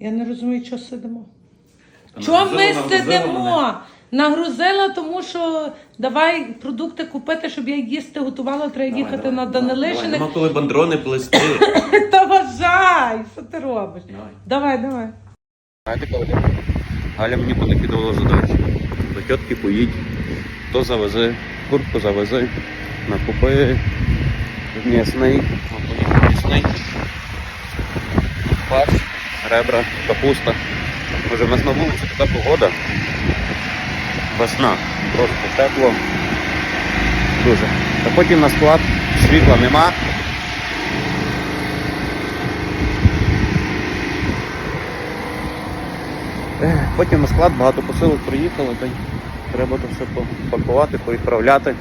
Я не розумію, що сидимо. Чого ми сидимо? Нагрузила, тому що давай продукти купити, щоб я їсти готувала, треба Давай, їхати давай, на давай, Данилишиних. Нема коли бандрони плести. Та вважай, що ти робиш? Давай. Давай, давай. Знаєте, коли Галя мені понакидувала задачі. До тітки поїдь, то завези, куртку завези, накупи м'ясний, м'ясний, фарш, ребра, капуста. Може, в нас на така погода. Весна, просто тепло. Дуже. Та потім на склад світла нема. Потім на склад багато посилок приїхало, та треба то все попакувати, повідправляти.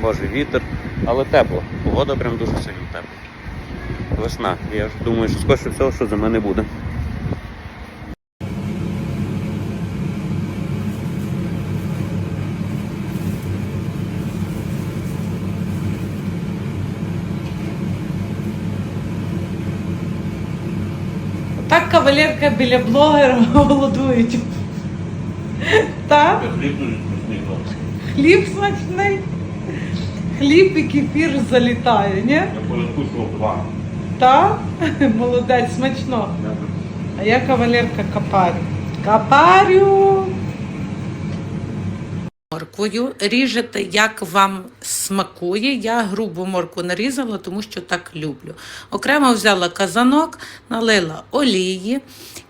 Боже, вітер, але тепло. Погода прям дуже сильно тепла. Весна. Я ж думаю, що скоріше всього, що за мене буде. Так кавалерка біля блогера голодують. Так? Хліб смачний. Хліб і кефір залітає, ні? Я перекусував два. Так? Молодець, смачно. А я кавалерка капарю. Капарю! Морквою ріжете, як вам смакує. Я грубу моркву нарізала, тому що так люблю. Окремо взяла казанок, налила олії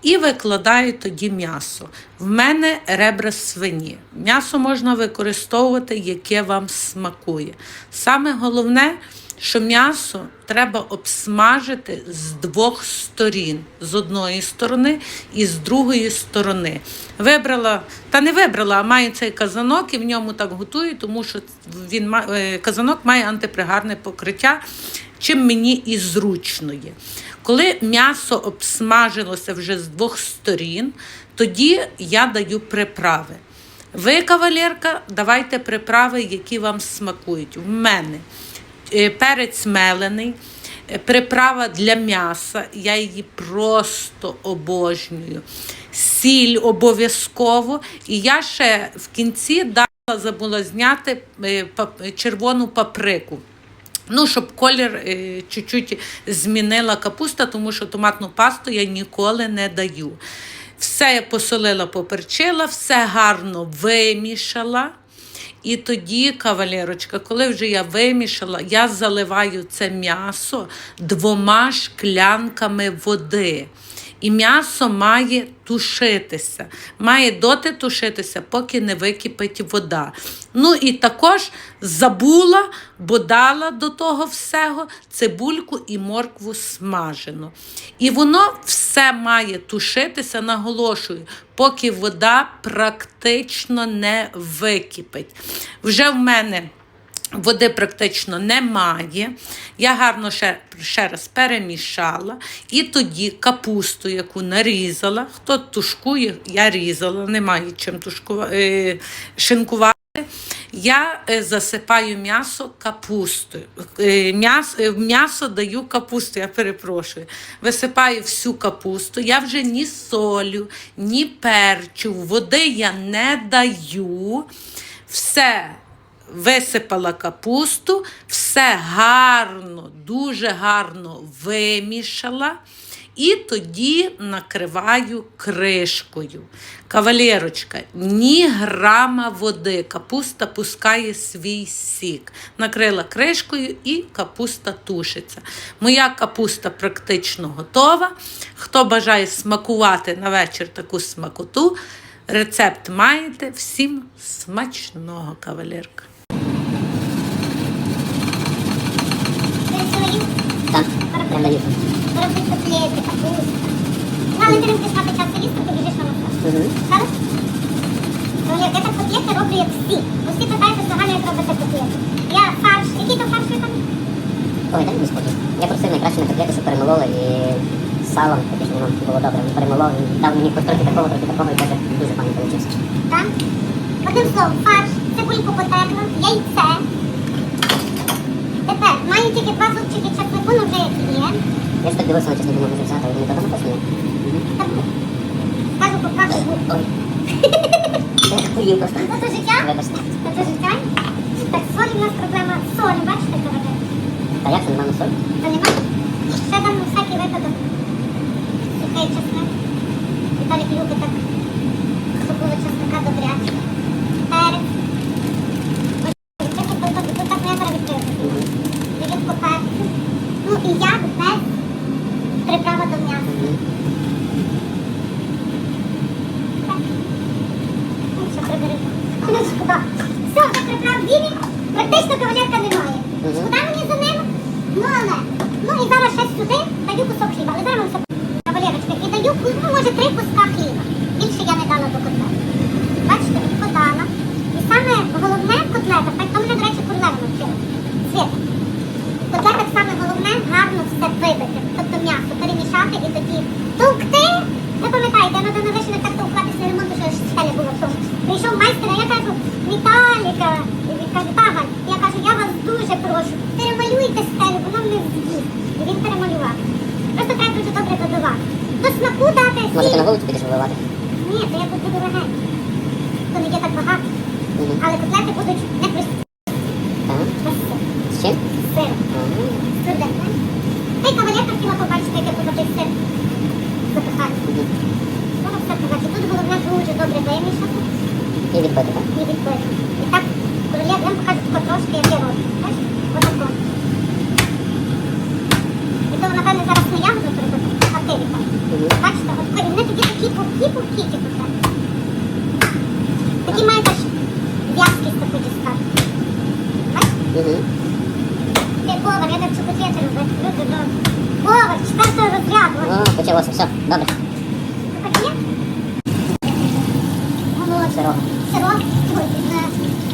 і викладаю тоді м'ясо. В мене ребра свині. М'ясо можна використовувати, яке вам смакує. Саме головне, що м'ясо треба обсмажити з двох сторін, з одної сторони і з другої сторони. Вибрала, та не вибрала, а маю цей казанок і в ньому так готую, тому що він е, казанок має антипригарне покриття, чим мені і зручно є. Коли м'ясо обсмажилося вже з двох сторін, тоді я даю приправи. Ви, кавалерка, давайте приправи, які вам смакують. В мене перець мелений, е, приправа для м'яса. Я її просто обожнюю. Сіль обов'язково. І я ще в кінці дала, забула зняти е, червону паприку. Ну, щоб колір е, чуть-чуть змінила капуста, тому що томатну пасту я ніколи не даю. Все я посолила, поперчила, все гарно вимішала. І тоді, кавалерочка, коли вже я вимішала, я заливаю це м'ясо двома шклянками води. І м'ясо має тушитися. Має доти тушитися, поки не википить вода. Ну і також забула, бо дала до того всього цибульку і моркву смажену. І воно все має тушитися, наголошую, поки вода практично не википить. Вже в мене. Води практично немає. Я гарно ще, ще раз перемішала. І тоді капусту, яку нарізала, хто тушкує, я різала, немає чим е, шинкувати. Я е, засипаю м'ясо капустою. Е, м'ясо, е, м'ясо даю капусту, я перепрошую. Висипаю всю капусту. Я вже ні солю, ні перчу, води я не даю. Все висипала капусту, все гарно, дуже гарно вимішала. І тоді накриваю кришкою. Кавалерочка, ні грама води. Капуста пускає свій сік. Накрила кришкою і капуста тушиться. Моя капуста практично готова. Хто бажає смакувати на вечір таку смакоту, рецепт маєте. Всім смачного, кавалерка. Не? Ну, як я так робити котлети. Я просив найкраще на салом, таке ж воно було добре. Він перемолов, він дав мені хоч такого, трохи такого, і каже, дуже файно вийшло. Так? Одним словом, фарш, цибульку потерла, яйце. Тепер маю тільки два зубчики чапликуну, вже як є. Я ж так дивився, чесно думаю, може взяти, але мені додому теж є. Скажу по правду. Ой. Я хотів просто. Ну то життя? Вибачте. Ну то життя? Так, а? солі в нас проблема. Солі, бачите, дорогі? Та як це немає солі? Та немає. Ще там на всякий випадок. Сухий чесник. Віталій Юки так зробили чесника добряче. Практично кавалерка немає. Шкода мені за ним. Ну, але. Ну і зараз ще сюди даю кусок хліба. Але зараз вам все кавалерочка. І даю, ну, може, три куска хліба. Більше я не дала до котлет. Бачите, от подала. І саме головне в котлетах, так то мене, до речі, курлева навчила. Світа. В котлетах саме головне гарно все вибити. Тобто м'ясо перемішати і тоді товкти. Ви пам'ятаєте, я на навишені так товклатися ремонту, що аж стеля було в тому. Прийшов майстер, а я кажу, Віталіка. І він каже, та Галь. Я кажу, я вас дуже прошу, перемалюйте стелю, воно не з'їсть. І він перемалював. Просто треба дуже добре додавати. До смаку дати Може ти на вулицю підеш виливати? Ні, то я тут буду легенько. То не є так багато. Мгм. Але котлети будуть не без Так. сиру. З чим? Сир. Ага. Сюди. Та й кавалерка хотіла побачити, як я буду той сир запихати. Мгм. Воно все побачить. Тут головне дуже добре вимішати І відбити, так? і відбити. І так, коли я вам покажу тако трошки, як я роблю. Бачиш? Отако. І то, напевне, зараз не я буду робити, а ти. Мгм. Бачите, от і вони тоді такі пухкі-пухкі ті в'язкість таку дістати. Бачите? Ти повар, я так котлети робити. Люди добре. Повар, четвертого розряду. О, почалося, все, добре. Ну. Сирок. Ой, е,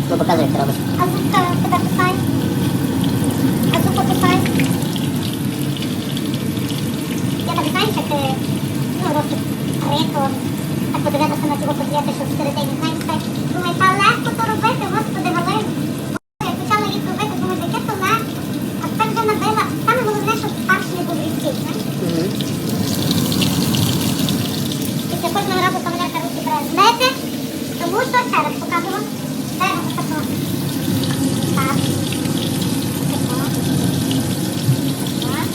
Ну показуй, як ти робиш. А зубка тебе кусай. Я так знаєш, е, ну, років три, так подивилася на цього котлети, що всередині, знаєш, так, думаю, та легко то робити, господи, Галина. Я почала їх робити, думаю, яке то легко. А тепер вже набила. Саме головне, щоб фарш не був різкий, знаєш. Мгм. Після кожного разу кавалерка руки бере змити, тому що ще раз покажу вам. Беремо отако. Так. Отако. Так.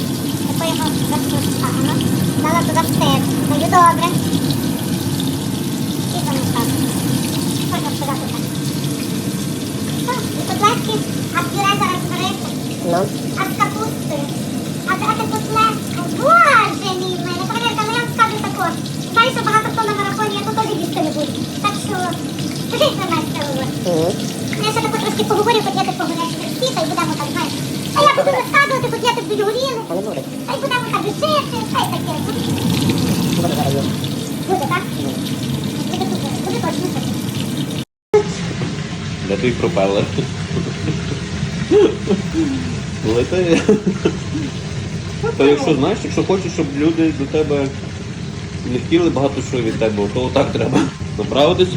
Тако його розпускаємо. Дала туди сир. Даю добре. І замішати. Можна сказати так. Все. І котлетки, а пюре зараз Ну, А з капустою. А а це котлетка. Боже мій мене. Кавалерка, ну я вам скажу також. Знаю, що багато хто на марафоні, я тут теж їсти не буду. Так що, скажіть на мене мгм. Я ще тако трошки поговорю, котлети погорять всі, та й будемо так, знаєш. А я буду розказувати, котлети будуть горіли. Та не буде. Та й будемо так жити, та й таке. Буде зараз їсти. Буде, так? Буде тут, буде точно так. Де твій пропелер? Лети. То якщо знаєш, якщо хочеш, щоб люди до тебе не хотіли багато що від тебе, то отак треба направитись.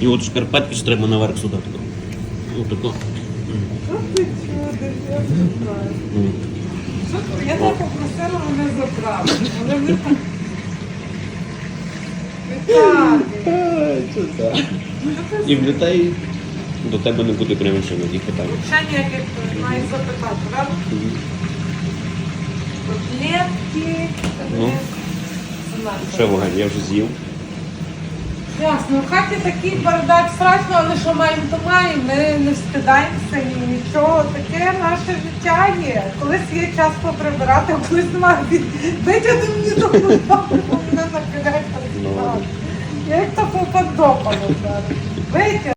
І от шкарпетки ж треба наверх сюди. тако. Ну, тако. Я тебе попросила мене забрати, але не так. І в людей до тебе не буде приміщено таких питань. ще ніяких маю запитати, правда? Котлетки, Ну. наше. Ще вогонь, я вже з'їв. Ясно, в хаті такий бардак страшно, але що маємо, то маємо. Ми не встидаємося ні нічого. Таке наше життя є. Колись є час поприбирати, а колись немає. Витягни мені до мене накидають. Ну. Як то попадопало зараз. Витягни.